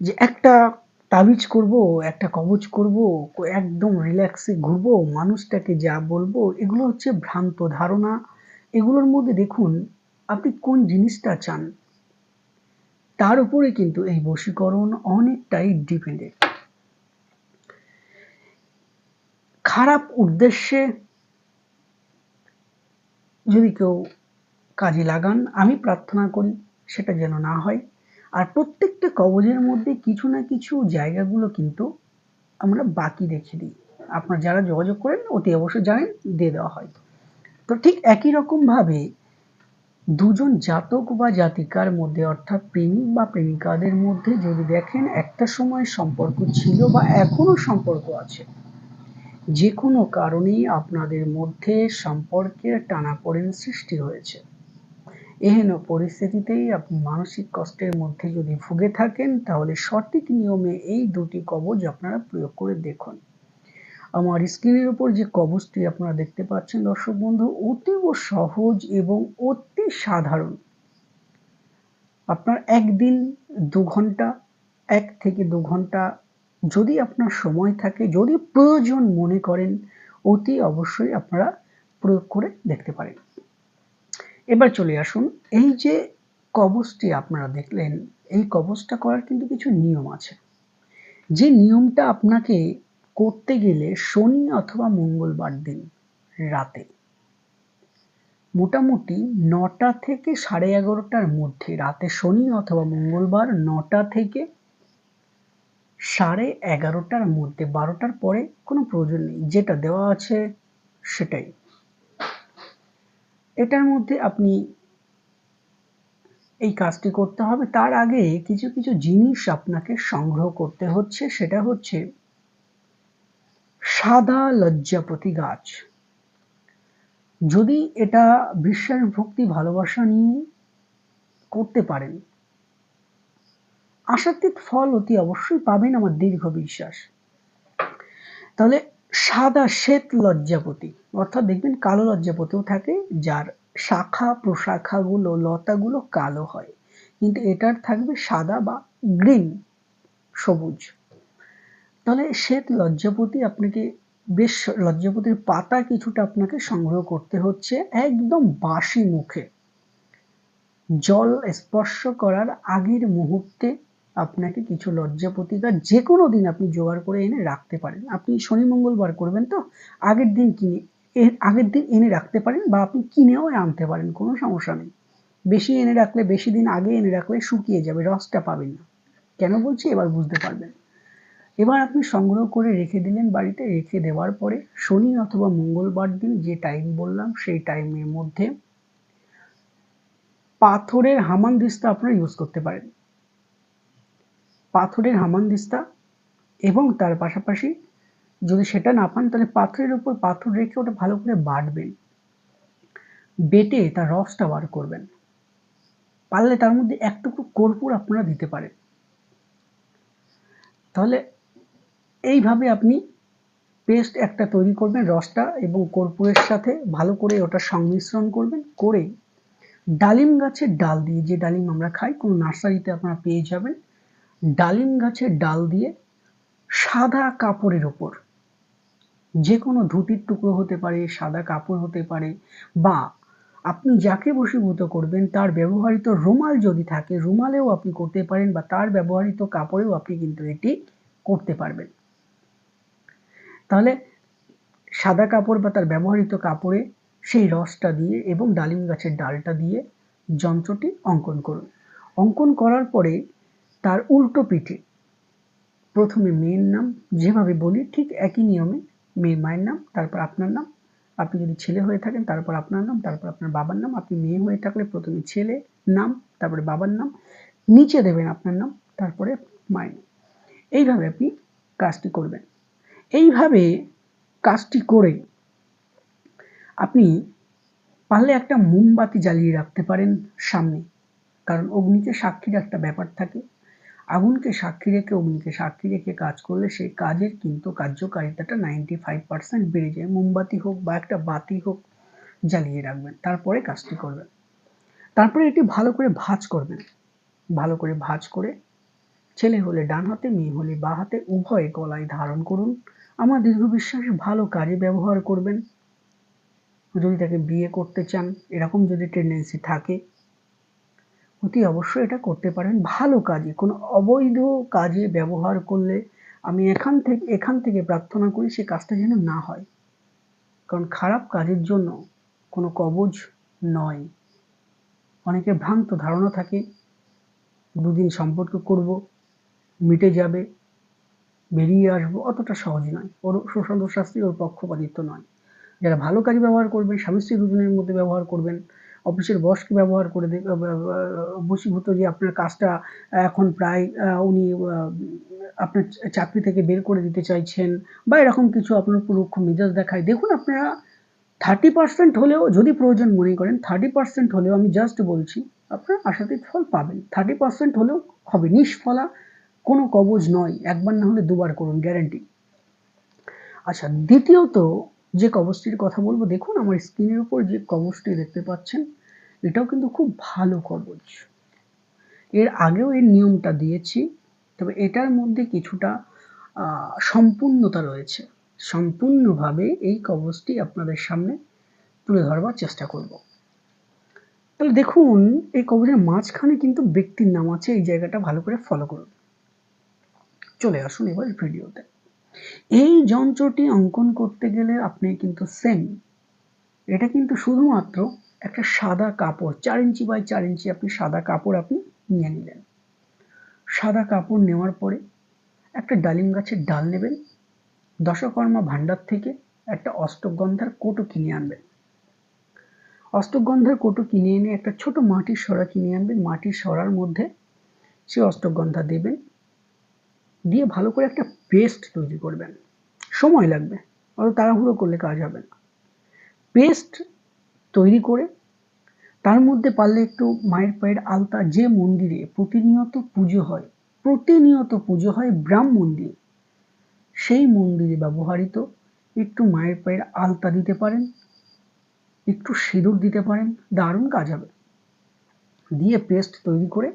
যে একটা তাবিজ করব, একটা কবচ করব, একদম রিল্যাক্সে ঘুরবো, মানুষটাকে যা বলব, এগুলো হচ্ছে ভ্রান্ত ধারণা। এগুলোর মধ্যে দেখুন, আপনি কোন জিনিসটা চান? তার উপরে কিন্তু এই বশীকরণ অনেকটাই ডিপেন্ডেন্ট খারাপ উদ্দেশ্যে যদি কেউ কাজে লাগান, আমি প্রার্থনা করি, সেটা যেন না হয়। আর প্রত্যেকটা কবজের মধ্যে কিছু না কিছু জায়গাগুলো কিন্তু আমরা বাকি রেখে দিই। আপনার যারা যোগাযোগ করেন, অতি অবশ্যই জানেন, দিয়ে দেওয়া হয়। তো ঠিক একই রকমভাবে দুজন জাতক বা জাতিকার মধ্যে, অর্থাৎ প্রেমিক বা প্রেমিকাদের মধ্যে যদি দেখেন একটা সময় সম্পর্ক ছিল বা এখনও সম্পর্ক আছে যে কোনো কারণেই আপনাদের মধ্যে সম্পর্কের টানাপোড়েন সৃষ্টি হয়েছে। এহেন পরিস্থিতিতেই আপনি মানসিক কষ্টের মধ্যে যদি ভুগে থাকেন, তাহলে সঠিক নিয়মে এই দুটি কবজ আপনারা প্রয়োগ করে দেখুন। আমার স্ক্রিনের উপর যে কবজটি আপনারা দেখতে পাচ্ছেন, দর্শক বন্ধু, অতীব সহজ এবং অতি সাধারণ। আপনার একদিন দু ঘণ্টা, এক থেকে দু ঘণ্টা যদি আপনার সময় থাকে, যদি প্রয়োজন মনে করেন, অতি অবশ্যই আপনারা প্রয়োগ করে দেখতে পারেন। এবার চলে আসুন, এই যে কবচটি আপনারা দেখলেন, এই কবচটা করার কিন্তু কিছু নিয়ম আছে। যে নিয়মটা আপনাকে করতে গেলে শনি অথবা মঙ্গলবার দিন, রাতে, মোটামুটি নটা থেকে সাড়ে এগারোটার মধ্যে, রাতে শনি অথবা মঙ্গলবার নটা থেকে সাড়ে এগারোটার মধ্যে, বারোটার পরে কোনো প্রয়োজন নেই, যেটা দেওয়া আছে সেটাই। এটার মধ্যে আপনি এই কাজটি করতে হবে। তার আগে কিছু কিছু জিনিস আপনাকে সংগ্রহ করতে হচ্ছে। সেটা হচ্ছে সাদা লজ্জাপতি গাছ। যদি এটা বিশ্বাস, ভক্তি, ভালোবাসা নিয়ে করতে পারেন, আশাতীত ফল অতি অবশ্যই পাবেন আমার দীর্ঘ বিশ্বাস। তাহলে সাদা শ্বেত লজ্জাপতি। অর্থাৎ দেখবেন কালো লজ্জাপতিও থাকে, যার শাখা প্রশাখাগুলো লতাগুলো কালো হয়। কিন্তু এটার থাকবে সাদা বা গ্রিন, সবুজ। তাহলে শ্বেত লজ্জাপতি আপনাকে, বেশ লজ্জাপতির পাতা কিছুটা আপনাকে সংগ্রহ করতে হচ্ছে একদম বাসি মুখে। জল স্পর্শ করার আগের মুহূর্তে আপনাকে কিছু লজ্জাপতি গাছ যে কোনো দিন আপনি জোগাড় করে এনে রাখতে পারেন। আপনি শনি মঙ্গলবার করবেন তো? আগের দিন কিনে আগের দিন এনে রাখতে পারেন বা আপনি কিনেও আনতে পারেন, কোনো সমস্যা নেই। বেশি এনে রাখলে, বেশি দিন আগে এনে রাখলে শুকিয়ে যাবে, রসটা পাবেন না। কেন বলছি? এবার বুঝতে পারবেন। এবার আপনি সংগ্রহ করে রেখে দিলেন বাড়িতে, রেখে দেওয়ার পরে শনি অথবা মঙ্গলবার দিন যে টাইম বললাম, সেই টাইমের মধ্যে পাথরের হামান দিস্তা আপনারা ইউজ করতে পারেন। পাথরের হামান দিস্তা এবং তার পাশাপাশি যদি সেটা না পান, তাহলে পাথরের উপর পাথর রেখে ওটা ভালো করে বাটবেন। বেটে তার রসটা বার করবেন। পারলে তার মধ্যে একটুকু কর্পূর আপনারা দিতে পারেন। তাহলে এইভাবে আপনি পেস্ট একটা তৈরি করবেন রসটা এবং কর্পূরের সাথে ভালো করে ওটা সংমিশ্রণ করবেন করে ডালিম গাছের ডাল দিয়ে যে ডালিম আমরা খাই, কোনো নার্সারিতে আপনারা পেয়ে যাবেন। ডালিম গাছের ডাল দিয়ে সাদা কাপড়ের ওপর যে কোনো ধুতির টুকরো হতে পারে, সাদা কাপড় হতে পারে, বা আপনি যাকে বশীভূত করবেন, তার ব্যবহৃত রুমাল যদি থাকে, রুমালেও আপনি করতে পারেন বা তার ব্যবহৃত কাপড়েও আপনি কিন্তু এটি করতে পারবেন। তাহলে সাদা কাপড় বা তার ব্যবহৃত কাপড়ে সেই রসটা দিয়ে এবং ডালিম গাছের ডালটা দিয়ে যন্ত্রটি অঙ্কন করুন। অঙ্কন করার পরে তার উল্টো পিঠে। প্রথমে মেয়ের নাম, যেভাবে বলি ঠিক একই নিয়মে মেয়ের মায়ের নাম, তারপর আপনার নাম। আপনি যদি ছেলে হয়ে থাকেন, তারপর আপনার নাম, তারপর আপনার বাবার নাম। আপনি মেয়ে হয়ে থাকলে প্রথমে ছেলে নাম, তারপরে বাবার নাম। নিচে দেবেন আপনার নাম, তারপরে মায়ের নাম। এইভাবে আপনি কাজটি করবেন। এইভাবে কাজটি করে আপনি পারলে একটা মোমবাতি জ্বালিয়ে রাখতে পারেন সামনে। কারণ অগ্নিতে সাক্ষীর একটা ব্যাপার থাকে। আগুনকে সাক্ষী রেখে, অগ্নিকে সাক্ষী রেখে কাজ করলে সেই কাজের কিন্তু কার্যকারিতাটা নাইনটি ফাইভ পার্সেন্ট বেড়ে যায়। মোমবাতি হোক বা একটা বাতি হোক জ্বালিয়ে রাখবেন, তারপরে কাজটি করবেন। তারপরে এটি ভালো করে ভাজ করবেন। ভালো করে ভাজ করে ছেলে হলে ডান হাতে, মেয়ে হলে বা হাতে, উভয় গলায় ধারণ করুন। আমার দীর্ঘ বিশ্বাস ভালো কাজে ব্যবহার করবেন। যদি তাকে বিয়ে করতে চান, এরকম যদি টেন্ডেন্সি থাকে অতি অবশ্যই এটা করতে পারেন। ভালো কাজে কোনো অবৈধ কাজে ব্যবহার করলে আমি এখান থেকে এখান থেকে প্রার্থনা করি সে কাজটা যেন না হয়। কারণ খারাপ কাজের জন্য কোনো কবজ নয়। অনেকে ভ্রান্ত ধারণা থাকে, দুদিন সম্পর্ক করব, মিটে যাবে, বেরিয়ে আসব, অতটা সহজ নয়। ওর সুশান্ত শাস্ত্রী ওর পক্ষপাতিত্ব নয়। যারা ভালো কাজে ব্যবহার করবেন, স্বামী স্ত্রী দুজনের মধ্যে ব্যবহার করবেন অফিসের বসকে ব্যবহার করে বসীভূত যে আপনার কাজটা এখন প্রায় উনি আপনার চাকরি থেকে বের করে দিতে চাইছেন বা এরকম কিছু আপনার পরোক্ষ মেজাজ দেখায়। দেখুন আপনারা থার্টি পার্সেন্ট হলেও যদি প্রয়োজন মনে করেন থার্টি পার্সেন্ট হলেও আমি জাস্ট বলছি, আপনার আশাতীত ফল পাবেন। থার্টি পার্সেন্ট হলেও হবে। নিষ্ফলা কোনো কবজ নয়। একবার না হলে দুবার করুন গ্যারেন্টি আচ্ছা দ্বিতীয়ত যে কবচটির কথা বলব, দেখুন আমার স্ক্রিনের উপর যে কবচটি দেখতে পাচ্ছেন, এটাও কিন্তু খুব ভালো কবচ এর আগেও এর নিয়মটা দিয়েছি, তবে এটার মধ্যে কিছুটা সম্পূর্ণতা রয়েছে। সম্পূর্ণভাবে এই কবচটি আপনাদের সামনে তুলে ধরবার চেষ্টা করব। তাহলে দেখুন, এই কবচের মাঝখানে কিন্তু ব্যক্তির নাম আছে, এই জায়গাটা ভালো করে ফলো করুন। চলে আসুন এবার ভিডিওতে এই যন্ত্রটি অঙ্কন করতে গেলে আপনি কিন্তু সেম এটা কিন্তু শুধুমাত্র একটা সাদা কাপড়, চার ইঞ্চি বাই চার ইঞ্চি আপনি সাদা কাপড় আপনি নিয়ে নিলেন। সাদা কাপড় নেওয়ার পরে একটা ডালিম গাছের ডাল নেবেন, দশকর্মা ভাণ্ডার থেকে একটা অষ্টগন্ধার কোটো কিনে আনবেন। অষ্টগন্ধার কোটো কিনে এনে একটা ছোট মাটির সরা কিনে আনবেন, মাটির সরার মধ্যে সে অষ্টগন্ধা দেবেন, দিয়ে ভালো করে একটা পেস্ট তৈরি করবেন। সময় লাগবে, অত তাড়াহুড়ো করলে কাজ হবে না। পেস্ট তৈরি করে, তার মধ্যে পারলে একটু মায়ের পায়ের আলতা যে মন্দিরে প্রতিনিয়ত পুজো হয়, প্রতিনিয়ত পুজো হয় ব্রাহ্ম মন্দির, সেই মন্দিরে ব্যবহৃত একটু মায়ের পায়ের আলতা দিতে পারেন, একটু সিঁদুর দিতে পারেন, দারুণ কাজ হবে। দিয়ে পেস্ট তৈরি করে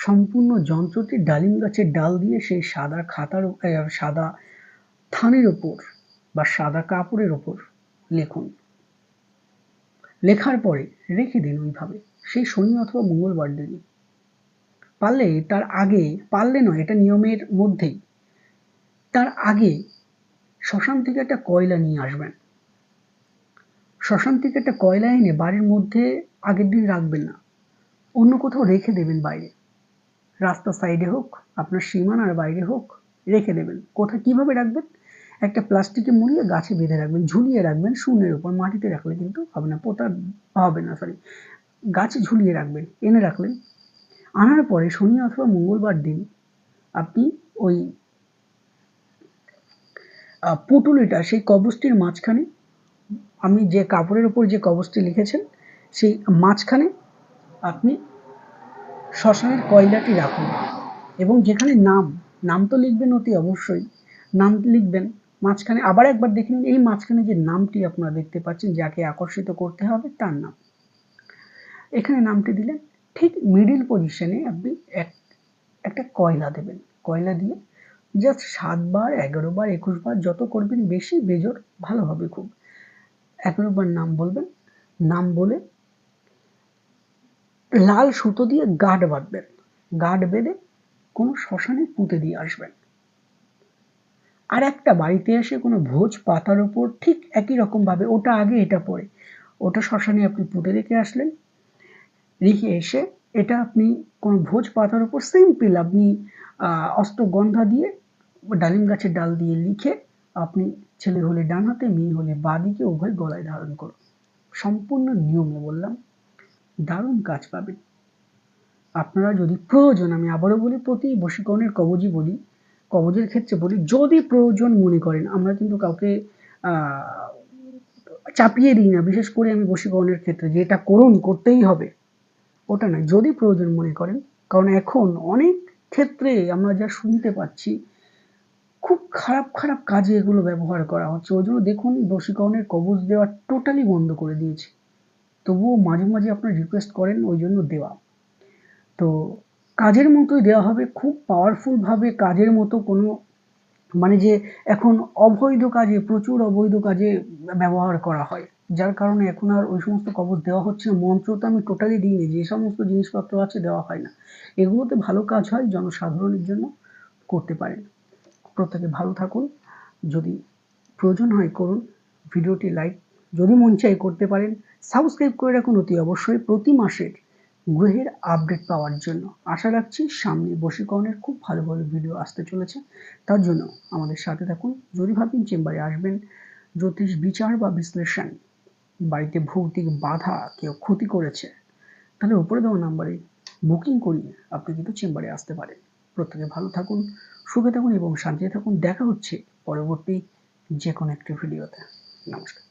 সম্পূর্ণ যন্ত্রটি ডালিম গাছের ডাল দিয়ে সেই সাদা খাতার সাদা থানের ওপর বা সাদা কাপড়ের ওপর লেখুন। লেখার পরে রেখে দিন ওইভাবে। সেই শনি অথবা মঙ্গলবার দিন পারলে তার আগে, পারলে নয়, এটা নিয়মের মধ্যেই। তার আগে শ্মশান থেকে একটা কয়লা নিয়ে আসবেন। শ্মশান থেকে একটা কয়লা এনে বাড়ির মধ্যে আগের দিন রাখবেন না। অন্য কোথাও রেখে দেবেন বাইরে। রাস্তা সাইডে হোক, আপনার সীমানার বাইরে হোক, রেখে দেবেন। কোথায় কীভাবে রাখবেন? একটা প্লাস্টিকে মুড়িয়ে গাছে বেঁধে রাখবেন, ঝুলিয়ে রাখবেন শূন্যের উপর মাটিতে রাখলে কিন্তু হবে না, পোতা হবে না সরি গাছে ঝুলিয়ে রাখবেন, এনে রাখলেন। আনার পরে শনি অথবা মঙ্গলবার দিন আপনি ওই পুটুলিটা, সেই কবচটির মাঝখানে, আমি যে কাপড়ের ওপর যে কবচটি লিখেছেন, সেই মাঝখানে আপনি শ্মশানের কয়লাটি রাখুন এবং যেখানে নাম নাম তো লিখবেন অতি অবশ্যই, নাম লিখবেন, মাঝখানে আবার একবার দেখে নিন, এই মাঝখানে যে নামটি আপনারা দেখতে পাচ্ছেন, যাকে আকর্ষিত করতে হবে তার নাম। এখানে নামটি দিলেন ঠিক মিডিল পজিশনে আপনি এক, একটা কয়লা দেবেন। কয়লা দিয়ে জাস্ট সাতবার এগারো বার, একুশ বার যত করবেন, বেশি, বেজোর ভালো হবে খুব। এগারো বার নাম বলবেন। নাম বলে লাল সুতো দিয়ে গাঢ় বাঁধবেন। গাঢ় বেঁধে কোনো শ্মশানে পুঁতে দিয়ে আসবেন। আর একটা বাড়িতে এসে কোনো ভোজ পাতার ওপর ঠিক একই রকমভাবে ওটা আগে এটা পরে। ওটা শ্মশানে আপনি পুঁতে রেখে আসলেন। রেখে এসে এটা আপনি কোনো ভোজ পাতার উপর সিম্পল আপনি অস্ত্রগন্ধা দিয়ে ডালিম গাছের ডাল দিয়ে লিখে আপনি ছেলে হলে ডান হাতে, মেয়ে হলে বাদিকে উভয় গলায় ধারণ করুন। সম্পূর্ণ নিয়মে বললাম। দারুণ কাজ পাবেন। আপনারা যদি প্রয়োজন, আমি আবারও বলি, প্রতি বশীকরণের কবজই বলি, কবজের ক্ষেত্রে বলি, যদি প্রয়োজন মনে করেন, আমরা কিন্তু কাউকে চাপিয়ে দিই না। বিশেষ করে আমি বশীকরণের ক্ষেত্রে যে এটা করুন, করতেই হবে, ওটা না যদি প্রয়োজন মনে করেন, কারণ এখন অনেক ক্ষেত্রে আমরা যা শুনতে পাচ্ছি, খুব খারাপ খারাপ কাজে এগুলো ব্যবহার করা হচ্ছে। ওই জন্য দেখুন, বশীকরণের কবজ দেওয়া টোটালি বন্ধ করে দিয়েছে। তবুও মাঝে মাঝে আপনার রিকোয়েস্ট করেন, ওই জন্য দেওয়া। তো কাজের মতোই দেওয়া হবে, খুব পাওয়ারফুলভাবে কাজের মতো কোনো মানে যে এখন অবৈধ কাজে, প্রচুর অবৈধ কাজে ব্যবহার করা হয়। যার কারণে এখন আর ওই সমস্ত কবচ দেওয়া হচ্ছে না মন্ত্র তো আমি টোটালি দিইনি, যে সমস্ত জিনিসপত্র আছে দেওয়া হয় না। এগুলোতে ভালো কাজ হয়, জনসাধারণের জন্য করতে পারেন। প্রত্যেকে ভালো থাকুন। যদি প্রয়োজন হয় করুন। ভিডিওটি লাইক যদি মন চাই করতে পারেন সাবস্ক্রাইব করে রাখুন অতি অবশ্যই প্রতি মাসের গ্রহের আপডেট পাওয়ার জন্য। আশা রাখছি সামনে বশীকরণের খুব ভালো ভালো ভিডিও আসতে চলেছে। তার জন্য আমাদের সাথে থাকুন। যদি ভাবেন চেম্বারে আসবেন, জ্যোতিষ বিচার বা বিশ্লেষণ, বাড়িতে ভৌতিক বাধা কেউ ক্ষতি করেছে, তাহলে উপরে দেওয়া নাম্বারে বুকিং করিয়ে আপনি কিন্তু চেম্বারে আসতে পারেন। প্রত্যেকে ভালো থাকুন, সুখে থাকুন এবং শান্তিতে থাকুন। দেখা হচ্ছে পরবর্তী যে কোনো একটি ভিডিওতে নমস্কার।